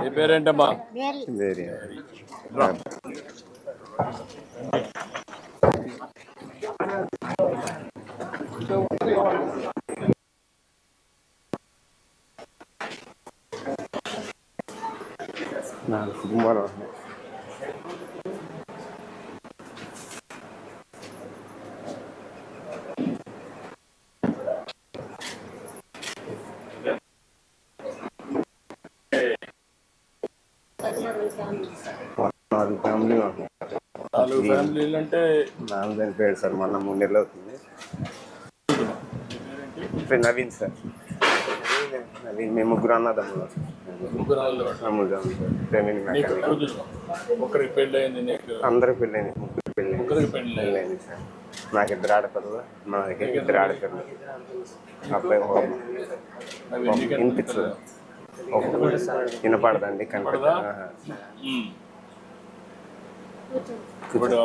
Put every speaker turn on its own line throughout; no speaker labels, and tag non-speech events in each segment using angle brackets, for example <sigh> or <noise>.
నీ పేరేంటమ్మా?
మేరీ.
వేరే నాలుగు ఫ్యామిలీ
నాలుగు ఫ్యామిలీలు అంటే
నాన్న చనిపోయాడు సార్ మొన్న మూడు నెలలు అవుతుంది. ఇప్పుడు నవీన్ సార్. నవీన్ మేము ముగ్గురు అన్నదమ్ములు.
ఒకరికి పెళ్ళి అయింది నీకు.
అందరూ పెళ్ళైంది ముగ్గురు
పెళ్ళి.
పెళ్ళైంది. సార్. నాకు ఇద్దరు ఆడపిల్లలు మా దగ్గర ఇద్దరు ఆడపిల్లలు. అబ్బాయి వినిపించదు వినపడదండి
వినపడదా?
కనపడదా
ఇప్పుడు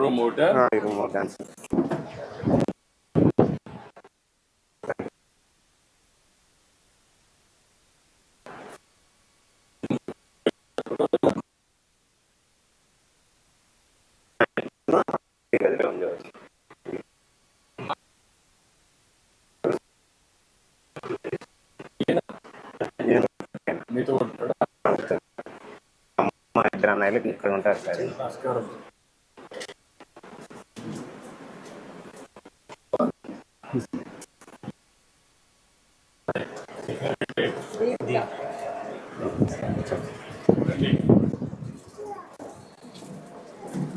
రూమ్ ఒకటే
రూమ్ ఒకటే
మీతో ఉంటాడా
మా ఇద్దరు అన్నయ్యలు ఇక్కడ ఉంటారు సార్
నమస్కారం రండి.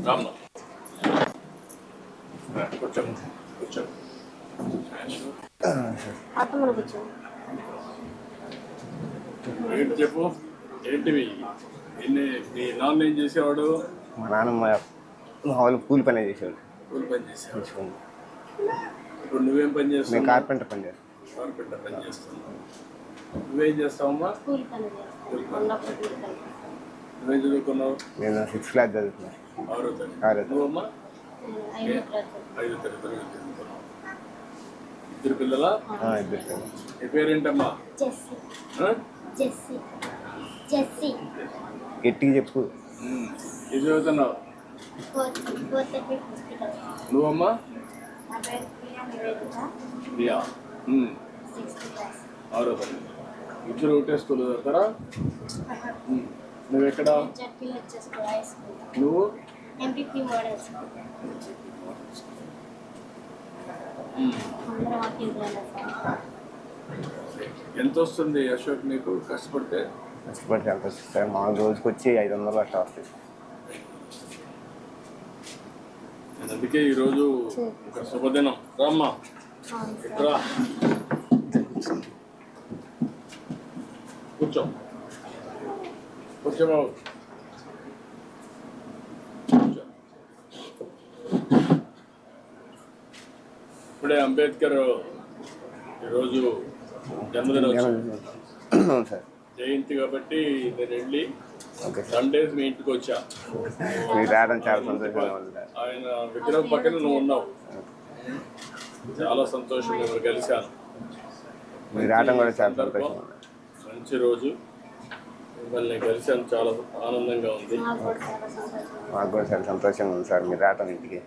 రామ్మా. రా, కూర్చోండి కూర్చోండి
ఆత్మను కూర్చోండి
ఏంటి చెప్పు ఏంటివి ఎన్ని మీ నాన్న ఏం చేసేవాడు?
మా నాన్న మా వాళ్ళు కూలి పని చేసేవాడు.
కూలి పని చేసేవాడు. ఇప్పుడు నువ్వేం పని చేస్తావు
కార్పెంటర్ పని చేస్తాం.
కార్పెంటర్ పని చేస్తున్నావు. నువ్వేం చేస్తావమ్మా?
చేస్తాను కూలి పని.
నువ్వేం చదువుకున్నావు?
నేను సిక్స్త్ క్లాస్ చదువుతున్నాను
ఆరో తరగతి.
ఆరో.
నువ్వమ్మా?
ఐదు
తరగతి చదువుకున్నావు ఇద్దరు పిల్లల?
ఆ, ఇద్దరు పిల్లలు.
నీ పేరేంటమ్మా?
జెస్సీ.
ఆ?
జెస్సీ. జెస్సీ.
గట్టిగా చెప్పు.
ఏం చదువుతున్నావు? నువ్వమ్మా?
ప్రియా.
రియా ఆరో తరగతి ఇద్దరు ఒకటే స్కూల్ చదువుతారా? నువ్వు ఎక్కడ నువ్వు? ఎంత వస్తుంది అశోక్ నీకు? కష్టపడితే?
కష్టపడితే ఎంత వస్తుంది సార్ మా రోజుకి వచ్చి ఐదు వందలు అట్లా వస్తాయి
అందుకే ఈరోజు ఒక శుభదినం రామ్మా రా కూర్చో కూర్చో బాబు. ఇప్పుడే అంబేద్కర్ ఈరోజు జన్మదినం వచ్చింది. <clears throat>
అవును సార్.
జయంతి కాబట్టి నేను వెళ్ళి
ఓకే. సార్
సండేస్ మీ ఇంటికి వచ్చా.
మీరు రావడం చాలా సంతోషంగా ఉంది. సార్
ఆయన విగ్రహం పక్కన నువ్వు ఉన్నావు. చాలా సంతోషం మిమ్మల్ని కలిశాను.
మీరు రావడం కూడా చాలా సంతోషంగా ఉంది.
మంచి రోజు. మిమ్మల్ని కలిశాను. చాలా ఆనందంగా ఉంది.
మాకు కూడా చాలా సంతోషంగా ఉంది సార్. మీరు రావడం ఇంటికి.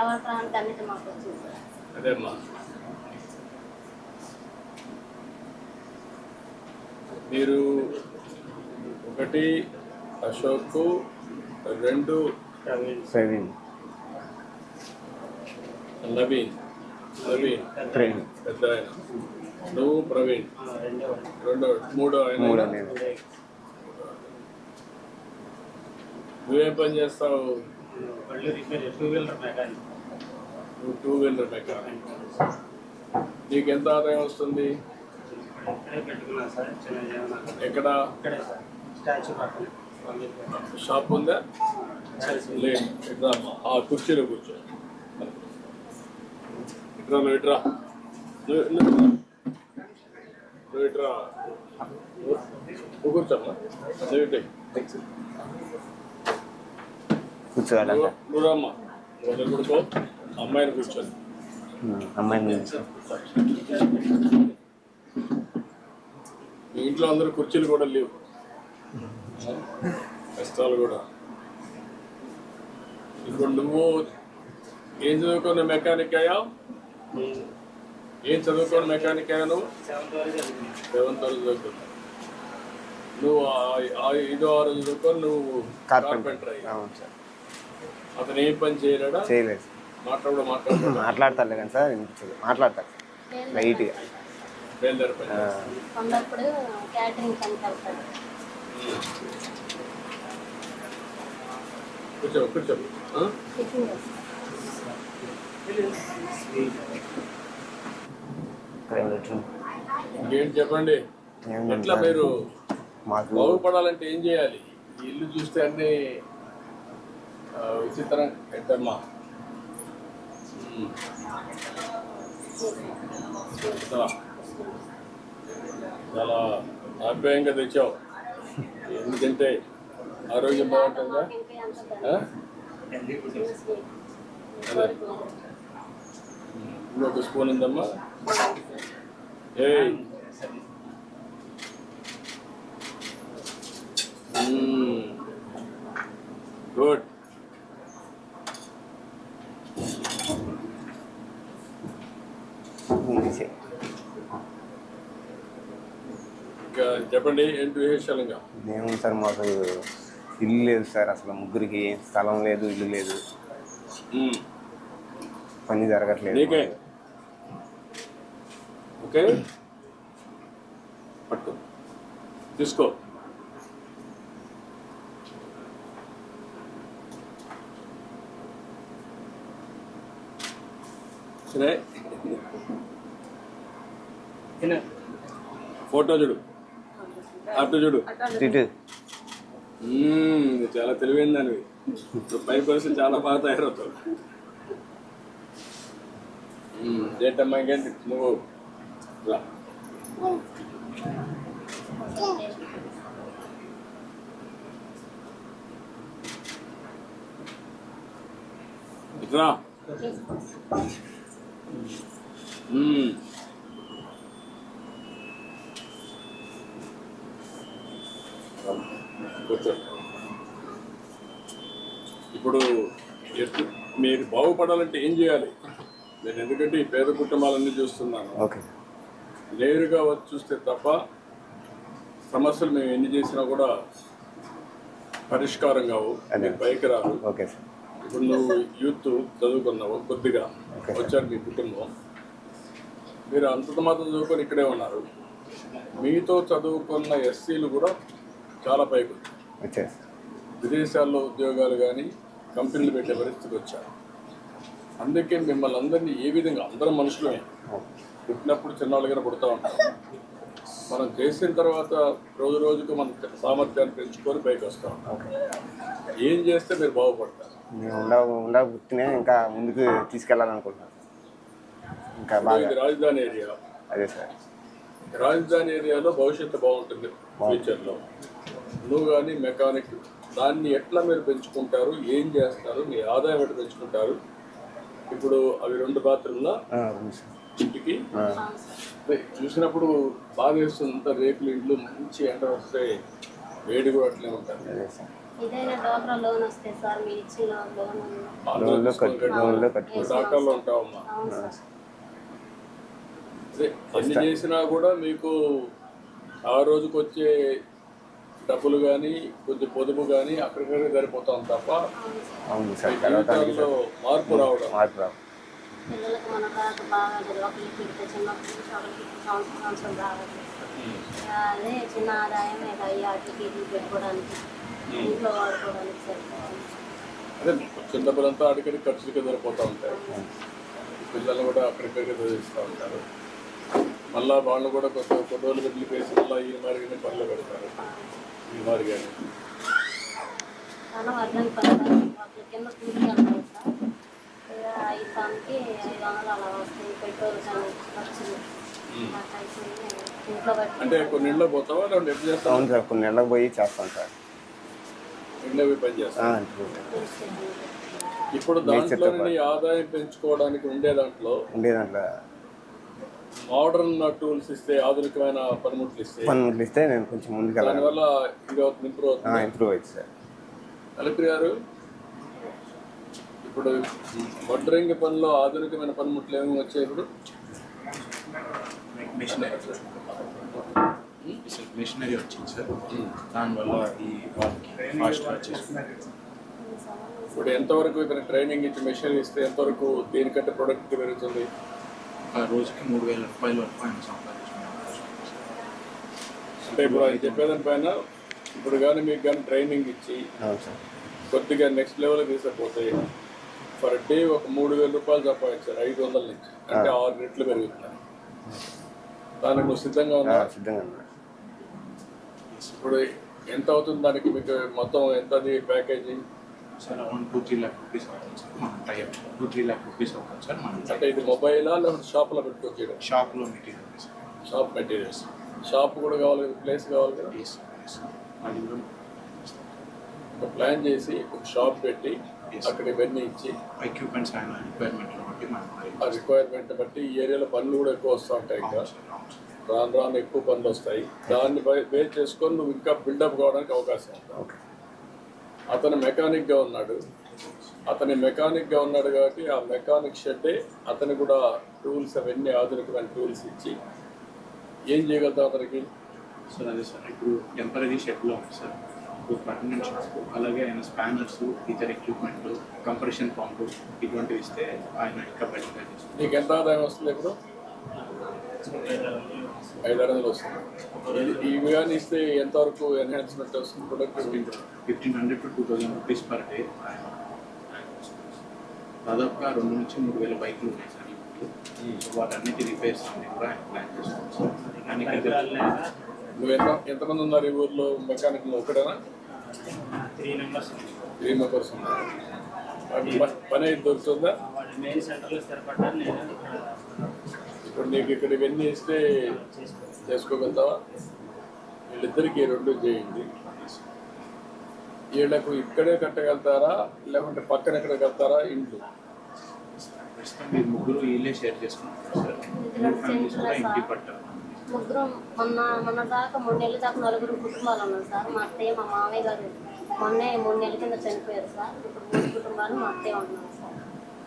ఎవరి ప్రాంతానికి మాకు వచ్చింది సార్.
అదేమ్మా మీరు ఒకటి అశోక్ రెండు
ప్రవీణ్.
నవీన్ నవీన్
ప్రవీణ్.
పెద్ద ఆయన. నువ్వు ప్రవీణ్. రెండో మూడో ఆయన. నువ్వేం పని చేస్తావు?
Two wheeler mechanic.
నువ్వు టూ వీలర్ మెకానిక్. నీకు ఎంత ఆదాయం వస్తుంది? ఎక్కడ? షాప్ ఉందా? లేదు అమ్మా. ఆ కుర్చీలో కూర్చో. నువ్వు నువ్వు. నువ్వు ఇట్రా. నువ్వు- నువ్వు కూర్చోమ్మా. నువ్వు ఇటు.
కూర్చోవాలంట
నువ్వు నువ్వు రామ్మా. నువ్వు దగ్గర కూర్చో అమ్మాయిని కూర్చోండి
అమ్మాయిని
మీ ఇంట్లో అందరూ కుర్చీలు కూడా లేవు. కష్టాలు కూడా. ఇప్పుడు నువ్వు ఏం చదువుకున్న మెకానిక్ అయ్యా? ఏం చదువుకున్న మెకానిక్ అయ్యా నువ్వు?
సెవెంత్ వరకు
చదువుకున్నావు. నువ్వు ఐదో ఆరు చదువుకొని నువ్వు
కార్పెంటర్
అయ్యా
అవును సార్.
అతను ఏం పని చేయలేడా?
చేయలేదు.
మాట్లాడు మాట్లాడు.
మాట్లాడతారులే కానీ సార్ మాట్లాడతారు లైట్గా.
కొందప్పుడు క్యాటరింగ్
కూర్చో కూర్చో. చెప్పండి? ఎట్లా? మీరు
మాకు
బాగుపడాలంటే ఏం చేయాలి? ఇల్లు చూస్తే అన్ని ఆ, విచిత్రం. ఎట్టమ్మా. చాలా చాలా ఆప్యాయంగా తెచ్చావు. ఎందుకంటే ఆరోగ్యం బాగుంటుందా? ఇంకొక స్పూన్ ఉందమ్మా. ఏయ్ గుడ్
ఉంది సార్.
ఇంకా చెప్పండి ఏంటి విశేషాలు ఇంకా
ఏముంది సార్ మాకు ఇల్లు లేదు సార్ అసలు ముగ్గురికి స్థలం లేదు ఇల్లు లేదు.
మ్మ్.
పని జరగట్లేదు.
నీకే ఓకే? పట్టు తీసుకో. సరే. ఫోటో చూడు. అటు చూడు.
ఇటు
చాలా తెలివైన దానివి. పై పరిస్థితి చాలా బాగా తయారవుతావు. మ్మ్, ఏంటమ్మా ఇంకేంటి? నువ్వు రా. ఇప్పుడు మీరు బాగుపడాలంటే ఏం చేయాలి? నేను ఎందుకంటే ఈ పేద కుటుంబాలన్నీ చూస్తున్నాను.
ఓకే.
నేరుగా వచ్చి చూస్తే తప్ప సమస్యలు మేము ఎన్ని చేసినా కూడా పరిష్కారం కావు. పైకి
సార్.
ఇప్పుడు నువ్వు యూత్ చదువుకున్నావు కొద్దిగా. వచ్చారు మీ కుటుంబం. మీరు అంతంత మాత్రం చదువుకొని ఇక్కడే ఉన్నారు. మీతో చదువుకున్న ఎస్సీలు కూడా చాలా పైకి విదేశాల్లో ఉద్యోగాలు కానీ కంపెనీలు పెట్టే పరిస్థితికి వచ్చారు. అందుకే మిమ్మల్ని అందరినీ ఏ విధంగా అందరం మనుషులమే పుట్టినప్పుడు చిన్నవాళ్ళుగానే పుడతా ఉంటాం. మనం చేసిన తర్వాత రోజు రోజుకు మన సామర్థ్యాన్ని పెంచుకొని పైకి వస్తాం
ఓకే
ఏం చేస్తే మీరు బాగుపడతారు?
ఉండ ఇంకా ముందుకు తీసుకెళ్ళాలనుకుంటున్నాం ఇంకా
ఇది రాజధాని ఏరియా.
అదే సార్.
రాజధాని ఏరియాలో భవిష్యత్తు బాగుంటుంది ఫ్యూచర్లో. నువ్వు కానీ మెకానిక్ దాన్ని ఎట్లా మీరు పెంచుకుంటారు? ఏం చేస్తారు? మీ ఆదాయం ఎట్లా పెంచుకుంటారు? ఇప్పుడు అవి రెండు బాత్రూమ్ల ఇంటికి? చూసినప్పుడు బాగా వేస్తుంది. అంత రేకులు ఇండ్లు మంచి ఎండ వస్తే వేడి కూడా అట్లే ఉంటారు ఉంటావమ్మా. అదే ఎన్ని చేసినా కూడా మీకు ఆ రోజుకి వచ్చే డబ్బులు కానీ కొంచెం పొదుపు కానీ అక్కడికక్కడే సరిపోతాం తప్ప
అవును సార్
అవును
మీ
సార్ తర్వాత
జీవితాల్లో మార్పు రావడం.
మార్పు రావు
పిల్లలకు మన తర్వాత బాగా ఒకరికి పెడితే చిన్నప్పటి నుంచి ఒకరికి సంవత్సరం సంవత్సరం రావాలి. అదే చిన్న ఆదాయం ఇక అయ్యి అటుకి ఇటుకి పెట్టుకోవడానికి ఇంట్లో వాడుకోవడానికి సరిపోతుంది.
అదే చిన్న డబ్బులంతా అడిగడి ఖర్చులకి సరిపోతూ ఉంటాయి పిల్లలు కూడా అక్కడికక్కడికి చదివిస్తూ ఉంటారు. మళ్ళా వాళ్ళు కూడా కొత్త కొన్ని రోజులు వేసి మళ్ళీ ఈ మారిగానే పనులు పెడతారు.
కింద కూలికి సార్ ఐదు ఐదు వందలు అలా పెట్రోల్ ఖర్చులు
అంటే కొన్ని పోతావా? లేదంటే ఎట్లా చేస్తావు?
అవును సార్ కొన్ని నెలలకు పోయి చేస్తాం సార్.
పోయి పని. ఇప్పుడు దాంట్లో ఆదాయం పెంచుకోవడానికి ఉండే దాంట్లో
ఉండే దాంట్లో.
మోడర్న్ టూల్స్ ఇస్తే ఆధునికమైన పనిముట్లు ఇస్తే
పనులు ఇస్తే నేను కొంచెం ముందుకెళ్ళాను
దానివల్ల ఇది అవుతుంది ఇంప్రూవ్ అవుతుంది.
ఇంప్రూవ్ అయింది సార్
కలెక్టర్ గారు ఇప్పుడు వడ్రంగి పనిలో ఆధునికమైన పనిముట్లు ఏమి వచ్చాయి ఇప్పుడు?
మిషనరీ మిషనరీ వచ్చింది సార్ దానివల్ల ఈ వాళ్ళకి ఫాస్ట్గా వచ్చేసింది
ఇప్పుడు ఎంతవరకు ఇక్కడ ట్రైనింగ్ ఇచ్చి మెషిన్ ఇస్తే ఎంతవరకు దీనికంటే ప్రొడక్ట్ పెరుగుతుంది?
ఒక రోజుకి మూడు వేల రూపాయల వరకు ఆయన సంపాదించుకున్నాం
అంటే ఇప్పుడు ఆయన చెప్పేదాని పైన ఇప్పుడు కానీ మీకు కానీ ట్రైనింగ్ ఇచ్చి
అవును సార్.
కొద్దిగా నెక్స్ట్ లెవెల్ తీసుకపోతే పర్ డే ఒక మూడు వేల రూపాయలు సంపాదించారు ఐదు వందల నుంచి. అంటే ఆరు రెట్లు పెరుగుతున్నాయి. దానికి నువ్వు సిద్ధంగా
ఆ,
ఉన్నా
సిద్ధంగా ఉన్నా.
ఇప్పుడు ఎంత అవుతుంది దానికి? మీకు మొత్తం ఎంత package
sir one two three lakh rupees అవుతుంది సార్. మనం type two three lakh rupees అవుతుంది సార్ మనం
అంటే ఇది మొబైలా లేకపోతే షాప్లో పెట్టుకొచ్చేయడం
షాప్లో మెటీరియల్
షాప్ మెటీరియల్స్. షాప్ కూడా కావాలి ప్లేస్ కావాలి కదా.
అది
ఒక ప్లాన్ చేసి ఒక షాప్ పెట్టి. అక్కడ ఇవన్నీ ఇచ్చి
ఎక్విప్మెంట్స్ ఆయన రిక్వైర్మెంట్ని బట్టి మనం
ఆ రిక్వైర్మెంట్ బట్టి ఈ ఏరియాలో పనులు కూడా ఎక్కువ వస్తూ ఉంటాయి ఇంకా రాను రాను ఎక్కువ పనులు వస్తాయి. దాన్ని బేస్ చేసుకొని నువ్వు ఇంకా బిల్డప్ కావడానికి అవకాశం
ఓకే
అతను మెకానిక్గా ఉన్నాడు. అతని మెకానిక్గా ఉన్నాడు కాబట్టి ఆ మెకానిక్ షెడ్డే అతను కూడా టూల్స్ అవన్నీ ఆధునికమైన టూల్స్ ఇచ్చి ఏం చేయగలుగుతాం అతనికి?
సార్ అదే సార్. ఇప్పుడు టెంపరీ షెడ్లో ఉంది సార్. ఇప్పుడు పర్మనెంట్ అలాగే ఆయన స్పానర్స్ ఇతర ఎక్విప్మెంట్ కంప్రెషన్ పంపు ఇటువంటివి ఇస్తే ఆయన ఇంకా బెటర్గా చేస్తారు.
నీకు ఎంత ఆదాయం వస్తుంది ఇప్పుడు? ఐదు వందలు వస్తుంది. ఇవి కానీ ఇస్తే ఎంతవరకు ఎన్హాన్స్మెంట్ వస్తుంది? Productivity
fifteen hundred to two thousand rupees per day. దాదాపుగా రెండు నుంచి మూడు వేల బైకులు ఉన్నాయి సార్ ఇప్పుడు. సో వాటన్నిటి రిపేర్స్ అన్ని కూడా ఆయన ప్లాన్ చేస్తున్నాం
ఎంతమంది ఉన్నారు ఈ ఊర్లో? మెకానిక్ ఒకటేనా
త్రీ మెంబర్స్
త్రీ మెంబర్స్ ఉన్నారు. పని అయితే దొరుకుతుందా?
మెయిన్ సెంటర్లో స్థిరపడ్డారు నేను ఇక్కడ
ఇప్పుడు నీకు ఇక్కడ ఇవన్నీ ఇస్తే చేసుకోగలుగుతావా? వీళ్ళిద్దరికి రెండు చేయండి. వీళ్ళకు ఇక్కడే కట్టగలుగుతారా? లేకుంటే పక్కన ఎక్కడ కడతారా
మీరు ముగ్గురు వీళ్ళే షేర్ చేసుకుంటారు
ముగ్గురు మొన్న మొన్న దాకా మూడు నెలల దాకా నలుగురు కుటుంబాలు ఉన్నాం సార్. మా అత్తయ్య మా మామయ్య గారు మొన్నే మూడు నెలల కింద చనిపోయారు సార్. ఇప్పుడు మూడు కుటుంబాలు మా అత్తయ్య ఉంటున్నాం సార్.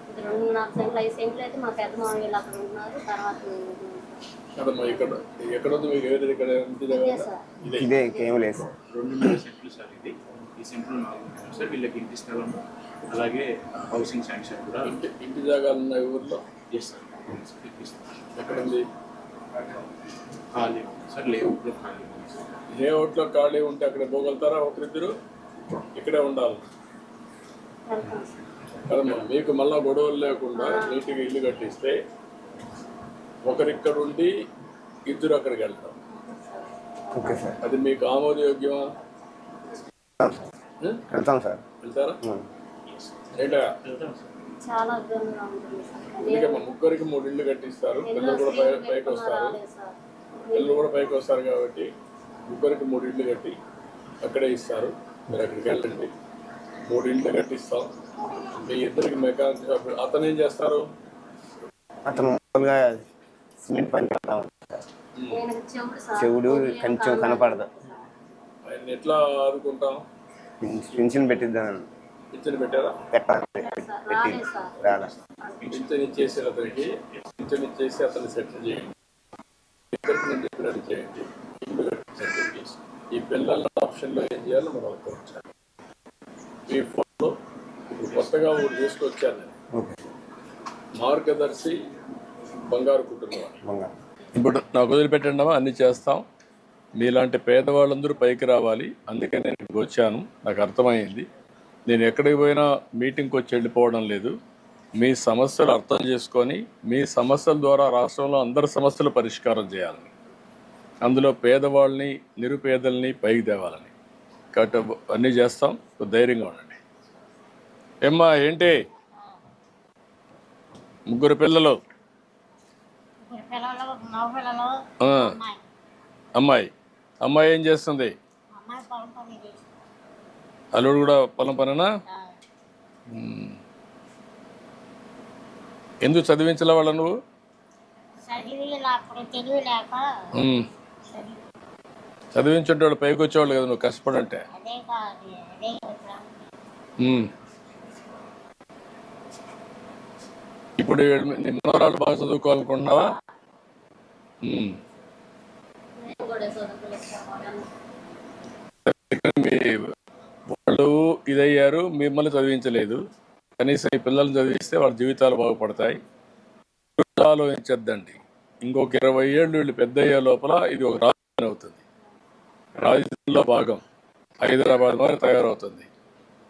ఇది రెండున్నర సెంట్లు ఐదు సెంట్లు అయితే మా పెద్ద మామయ్య వీళ్ళు అక్కడ ఉంటున్నారు. తర్వాత
ఇక్కడ ఎక్కడ ఉంది మీకు ఏది ఇక్కడ
ఇదే సార్.
ఇదే.
ఇదే ఇంకేం లేదు. సార్
రెండున్నర సెంట్లు సార్ ఇది. ఈ సెంట్లు నాలుగు సార్ వీళ్ళకి ఇంటి స్థలం అలాగే హౌసింగ్ శాంక్షన్ కూడా
ఇంటి ఇంటి జాగాలు ఉన్నాయి ఊర్లో?
ఎస్ సార్ ఇప్పిస్తాం
ఎక్కడ ఉంది?
ఖాళీ ఉంది. సార్ లేఅవుట్లో ఖాళీ ఉంది. సార్
ఓట్లో ఖాళీ ఉంటే అక్కడ పోగలుగుతారా ఒకరిద్దరు? ఇక్కడే ఉండాలి. కదమ్మా మీకు మళ్ళా గొడవలు లేకుండా నీట్గా ఇల్లు కట్టిస్తే ఒకరిక్కడ ఉండి ఇద్దరు అక్కడికి వెళ్తాం
ఓకే సార్.
అది మీకు ఆమోదయోగ్యమా?
వెళ్తాం సార్.
వెళ్తారా. ఏంటా
చాలా ఉంటుంది
ముగ్గురికి మూడు ఇల్లు కట్టిస్తారు పిల్లలు కూడా పై పైకి వస్తారు. పిల్లలు కూడా పైకి వస్తారు కాబట్టి ముగ్గురికి మూడు ఇళ్ళు కట్టి అక్కడే ఇస్తారు. మీరు అక్కడికి వెళ్ళండి. మూడు ఇళ్ళు కట్టిస్తాం. మీ ఇద్దరికి మెకానిక్ షాప్ అతను ఏం చేస్తారు?
అతను సిమెంట్ పని
చెవుడు
కొంచెం కనపడదు.
ఆయన ఎట్లా ఆదుకుంటాం?
పెన్షన్ పెట్టిద్దాం.
పింఛన్ పెట్టారా?
పెట్టాలి. పెట్టి
రాలేదు సార్
రాలా.
పింఛన్ ఇచ్చేసి అతనికి. పింఛన్ ఇచ్చేసి అతన్ని సెటిల్ చేయండి. చేయండి. ఈ పిల్లల ఆప్షన్లో ఏం చేయాలో మనం ఫోన్లో ఇప్పుడు కొత్తగా ఊరు తీసుకొచ్చాను నేను. మార్గదర్శి బంగారు కుటుంబం ఇప్పుడు నాకు వదిలిపెట్టండి అన్ని చేస్తాం. మీలాంటి పేదవాళ్ళందరూ పైకి రావాలి. అందుకే నేను ఇక్కడికి వచ్చాను. నాకు అర్థమైంది. నేను ఎక్కడికి పోయినా మీటింగ్కి వచ్చి వెళ్ళిపోవడం లేదు. మీ సమస్యలు అర్థం చేసుకొని మీ సమస్యల ద్వారా రాష్ట్రంలో అందరి సమస్యలు పరిష్కారం చేయాలని. అందులో పేదవాళ్ళని నిరుపేదల్ని పైకి తేవాలని. కాబట్టి అన్నీ చేస్తాం. ధైర్యంగా ఉండండి. ఏమ్మా ఏంటి? ముగ్గురు పిల్లలు.
అమ్మాయి.
అమ్మాయి ఏం చేస్తుంది? అల్లుడు కూడా పొలం పనేనా? ఎందుకు చదివించలే వాళ్ళ నువ్వు?
చదివి అప్పుడు తెలివి లేక
ఉమ్.
చదివి
చదివించేటోళ్ళు పైకి వచ్చేవాళ్ళు కదా నువ్వు కష్టపడంటే. ఇప్పుడు వీళ్ళు- నీ మనవరాలు బాగా చదువుకోవాలనుకుంటున్నావా ఉమ్.
నేను కూడా చదువుకోలేదు
మీ వాళ్ళు ఇదయ్యారు మిమ్మల్ని చదివించలేదు. కనీసం ఈ పిల్లల్ని చదివిస్తే వాళ్ళ జీవితాలు బాగుపడతాయి. ఆలోచించద్దండి. ఇంకొక ఇరవై ఏళ్ళు వీళ్ళు పెద్ద అయ్యే లోపల ఇది ఒక రాజధాని అవుతుంది. రాజధానిలో భాగం హైదరాబాద్ మరి తయారవుతుంది.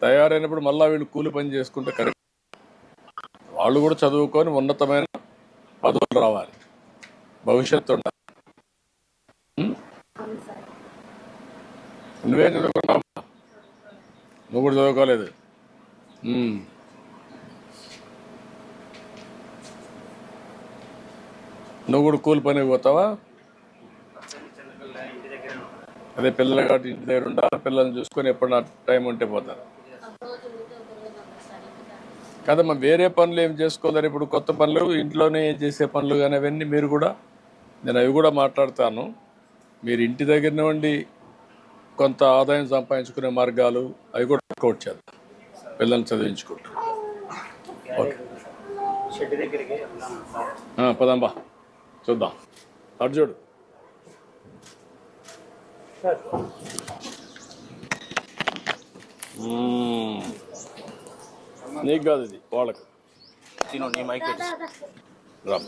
తయారైనప్పుడు మళ్ళీ వీళ్ళు కూలి పని చేసుకుంటే కరెక్ట్. వాళ్ళు కూడా చదువుకొని ఉన్నతమైన పదవులు రావాలి. భవిష్యత్తు ఉండాలి
అవును సార్
నువ్వేం చదువుకున్నావు నువ్వు కూడా చదువుకోలేదు. నువ్వు కూడా కూలి పనికి పోతావా? అదే పిల్లలు కాబట్టి ఇంటి దగ్గర ఉంటారు పిల్లల్ని చూసుకొని ఎప్పుడు నా టైం ఉంటే పోతారు. కదమ్మా వేరే పనులు ఏం చేసుకోలేరు. ఇప్పుడు కొత్త పనులు ఇంట్లోనే చేసే పనులు కానీ అవన్నీ మీరు కూడా నేను అవి కూడా మాట్లాడతాను. మీరు ఇంటి దగ్గరనే ఉండి కొంత ఆదాయం సంపాదించుకునే మార్గాలు అవి కూడా వర్కౌట్ చేద్దాం. పిల్లల్ని చదివించుకుంటూ. ఆ, పదంబా చూద్దాం. మ్మ్. నీకు కాదు ఇది వాళ్ళకు.
తిను నీ మైక్
దా, దా.
రమ్మ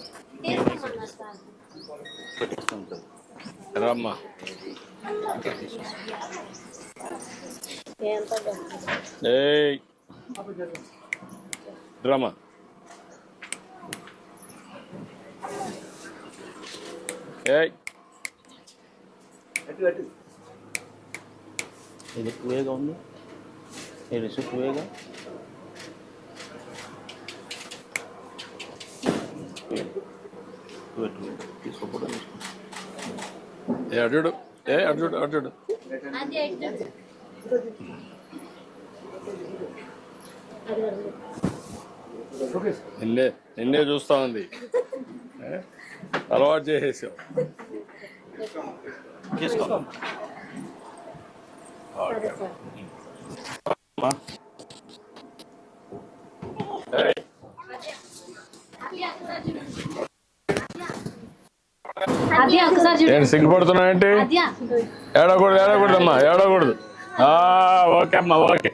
రమ్మ. ఏయ్
ఇది ఎక్కువేగా ఉంది ఇది ఎక్కువేగా తీసుకోకూడదు
ఏ అటు చూడు ఏ అటు చూడు అటు చూడు
అది ఎట్లా? అది కూడా.
నిన్నే నిన్నే చూస్తా ఉంది ఏ? అలవాటు చేసేసావు
తీసుకో
సరే సార్
అమ్మా
ఏయ్,
అది ఒకసారి చూడు
ఏంటి సిగ్గుపడుతున్నావు ఏంటి?
అది
ఏడకూడదు ఏడకూడదమ్మా ఏడకూడదు ఆ, ఓకే అమ్మా ఓకే.